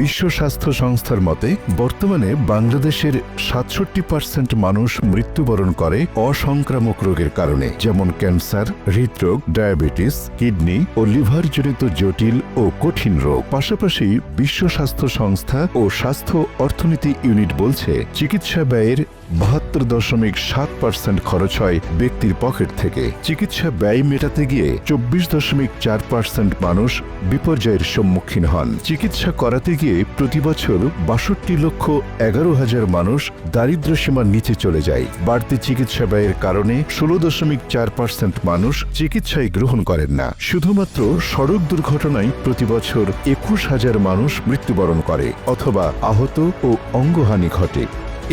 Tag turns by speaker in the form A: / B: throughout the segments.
A: বিশ্ব স্বাস্থ্য সংস্থার মতে বর্তমানে বাংলাদেশের সাতষট্টি পার্সেন্ট মানুষ মৃত্যুবরণ করে অসংক্রামক রোগের কারণে যেমন ক্যান্সার হৃদরোগ ডায়াবেটিস কিডনি ও লিভার জনিত জটিল ও কঠিন রোগ পাশাপাশি বিশ্ব স্বাস্থ্য সংস্থা ও স্বাস্থ্য অর্থনীতি ইউনিট বলছে চিকিৎসা ব্যয়ের বাহাত্তর দশমিক সাত পার্সেন্ট খরচ হয় ব্যক্তির পকেট থেকে চিকিৎসা ব্যয় মেটাতে গিয়ে চব্বিশ দশমিক চার পার্সেন্ট মানুষ বিপর্যয়ের সম্মুখীন হন চিকিৎসা করাতে গিয়ে দিয়ে প্রতি বছর বাষট্টি লক্ষ এগারো হাজার মানুষ দারিদ্র সীমার নিচে চলে যায় বাড়তি চিকিৎসা ব্যয়ের কারণে ষোলো দশমিক চার পার্সেন্ট মানুষ চিকিৎসায় গ্রহণ করেন না শুধুমাত্র সড়ক দুর্ঘটনায় প্রতি বছর একুশ হাজার মানুষ মৃত্যুবরণ করে অথবা আহত ও অঙ্গহানি ঘটে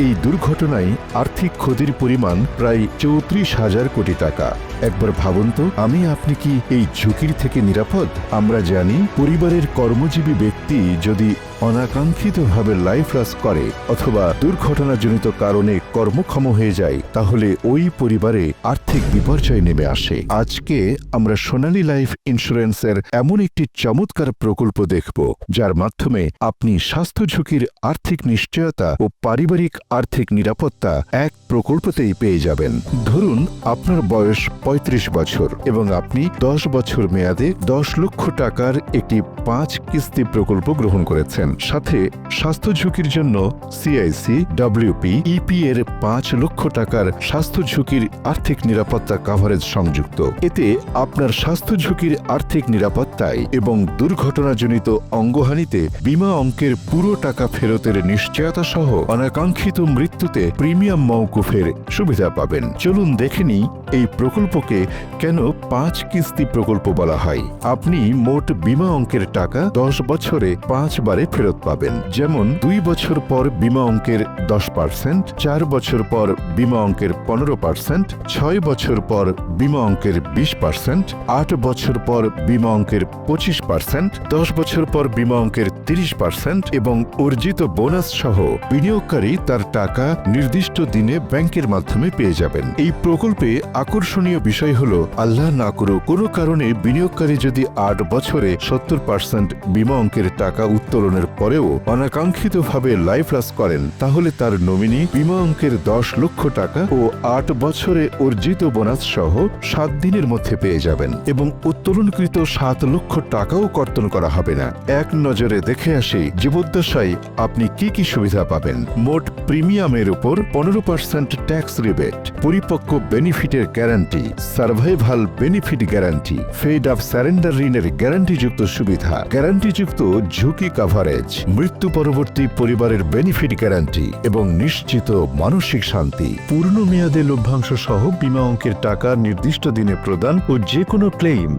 A: এই দুর্ঘটনায় আর্থিক ক্ষতির পরিমাণ প্রায় চৌত্রিশ হাজার কোটি টাকা একবার ভাবুন তো আমি আপনি কি এই ঝুঁকির থেকে নিরাপদ আমরা জানি পরিবারের কর্মজীবী ব্যক্তি যদি অনাকাঙ্ক্ষিতভাবে লাইফ লস করে অথবা দুর্ঘটনাজনিত কারণে কর্মক্ষম হয়ে যায় তাহলে ওই পরিবারে আর্থিক বিপর্যয় নেমে আসে আজকে আমরা সোনালী লাইফ ইন্স্যুরেন্সের এমন একটি চমৎকার প্রকল্প দেখব যার মাধ্যমে আপনি স্বাস্থ্য ঝুঁকির আর্থিক নিশ্চয়তা ও পারিবারিক আর্থিক নিরাপত্তা এক প্রকল্পতেই পেয়ে যাবেন ধরুন আপনার বয়স ৩৫ বছর এবং আপনি দশ বছর মেয়াদে দশ লক্ষ টাকার একটি পাঁচ কিস্তি প্রকল্প গ্রহণ করেছেন সাথে স্বাস্থ্য ঝুঁকির জন্য সিআইসি ডাব্লিউপি ইপি এর পাঁচ লক্ষ টাকার স্বাস্থ্য ঝুঁকির আর্থিক নিরাপত্তা কাভারেজ সংযুক্ত এতে আপনার স্বাস্থ্য ঝুঁকির আর্থিক নিরাপত্তায় এবং দুর্ঘটনাজনিত অঙ্গহানিতে বিমা অঙ্কের পুরো টাকা ফেরতের নিশ্চয়তা সহ অনাকাঙ্ক্ষিত মৃত্যুতে প্রিমিয়াম মওকুফের সুবিধা পাবেন চলুন দেখে নিই এই প্রকল্পকে কেন পাঁচ কিস্তি প্রকল্প বলা হয় আপনি মোট বিমা অঙ্কের টাকা দশ বছরে পাঁচবারে ফেরত পাবেন যেমন দুই বছর পর বিমা অঙ্কের দশ পার্সেন্ট চার বছর পর বিমা অঙ্কের পনেরো পার্সেন্ট ছয় বছর পর বিমা অঙ্কের বিশ পার্সেন্ট আট বছর পর বিমা অঙ্কের পঁচিশ পার্সেন্ট দশ বছর পর বিমা অঙ্কের তিরিশ পার্সেন্ট এবং অর্জিত বোনাস সহ বিনিয়োগকারী তার টাকা নির্দিষ্ট দিনে ব্যাংকের মাধ্যমে পেয়ে যাবেন এই প্রকল্পে আকর্ষণীয় বিষয় হল আল্লাহ না করুক কোনো কারণে বিনিয়োগকারী যদি আট বছরে সত্তর পার্সেন্ট বিমা অঙ্কের টাকা উত্তোলনের পরেও অনাকাঙ্ক্ষিতভাবে লাইফ লাস করেন তাহলে তার নমিনি বিমা অঙ্কের দশ লক্ষ টাকা ও আট বছরে অর্জিত বোনাস সহ সাত দিনের মধ্যে পেয়ে যাবেন এবং উত্তোলনকৃত সাত লক্ষ টাকাও কর্তন করা হবে না এক নজরে দেখে আসি জীবদ্দশায় আপনি কি কি সুবিধা পাবেন মোট প্রিমিয়ামের উপর পনেরো পার্সেন্ট ট্যাক্স রিবেট পরিপক্ক বেনিফিটের guarantee survival benefit guarantee fed of surrender ঋণের গ্যারান্টিযুক্ত সুবিধা গ্যারান্টিযুক্ত ঝুঁকি কাভারেজ মৃত্যু পরবর্তী পরিবারের বেনিফিট গ্যারান্টি এবং নিশ্চিত মানসিক শান্তি পূর্ণ মেয়াদে লভ্যাংশ সহ বিমা অঙ্কের টাকা নির্দিষ্ট দিনে প্রদান ও যে কোনো ক্লেইম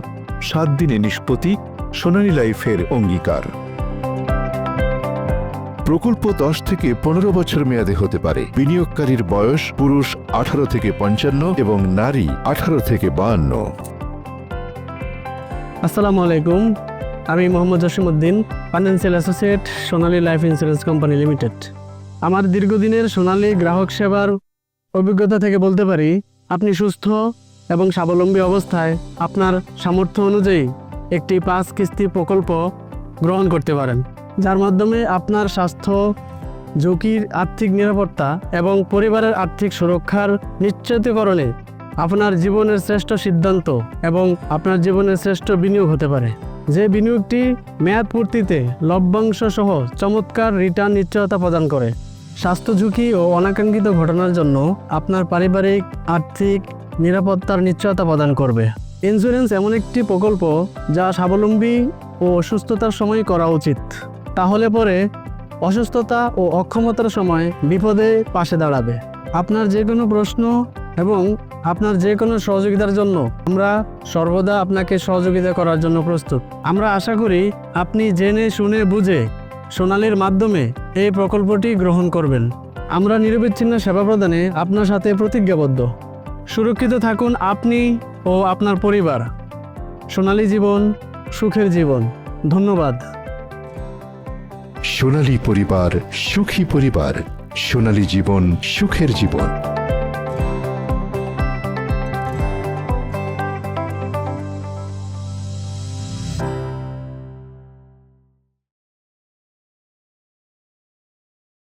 A: সাত দিনে নিষ্পত্তি সোনালী লাইফের অঙ্গীকার প্রকল্প দশ থেকে পনেরো বছর মেয়াদে হতে পারে বিনিয়োগকারীর বয়স পুরুষ আঠারো থেকে পঞ্চান্ন এবং নারী আঠারো থেকে বাহান্ন
B: আসসালামু আলাইকুম আমি Mohammad Jasimuddin financial associate Sonali life insurance company limited আমার দীর্ঘদিনের সোনালী গ্রাহক সেবার অভিজ্ঞতা থেকে বলতে পারি আপনি সুস্থ এবং স্বাবলম্বী অবস্থায় আপনার সামর্থ্য অনুযায়ী একটি পাঁচ কিস্তি প্রকল্প গ্রহণ করতে পারেন যার মাধ্যমে আপনার স্বাস্থ্য ঝুঁকির আর্থিক নিরাপত্তা এবং পরিবারের আর্থিক সুরক্ষার নিশ্চিতকরণে আপনার জীবনের শ্রেষ্ঠ সিদ্ধান্ত এবং আপনার জীবনের শ্রেষ্ঠ বিনিয়োগ হতে পারে যে বিনিয়োগটি মেয়াদ পূর্তিতে লভ্যাংশ সহ চমৎকার রিটার্ন নিশ্চয়তা প্রদান করে স্বাস্থ্য ঝুঁকি ও অনাকাঙ্ক্ষিত ঘটনার জন্য আপনার পারিবারিক আর্থিক নিরাপত্তার নিশ্চয়তা প্রদান করবে ইন্স্যুরেন্স এমন একটি প্রকল্প যা স্বাবলম্বী ও সুস্থতার সময় করা উচিত তাহলে পরে অসুস্থতা ও অক্ষমতার সময় বিপদে পাশে দাঁড়াবে আপনার যে কোনো প্রশ্ন এবং আপনার যে কোনো সহযোগিতার জন্য আমরা সর্বদা আপনাকে সহযোগিতা করার জন্য প্রস্তুত আমরা আশা করি আপনি জেনে শুনে বুঝে সোনালির মাধ্যমে এই প্রকল্পটি গ্রহণ করবেন আমরা নিরবিচ্ছিন্ন সেবা প্রদানে আপনার সাথে প্রতিজ্ঞাবদ্ধ সুরক্ষিত থাকুন আপনি ও আপনার পরিবার সোনালী জীবন সুখের জীবন ধন্যবাদ সোনালী পরিবার সুখী পরিবার সোনালী জীবন সুখের জীবন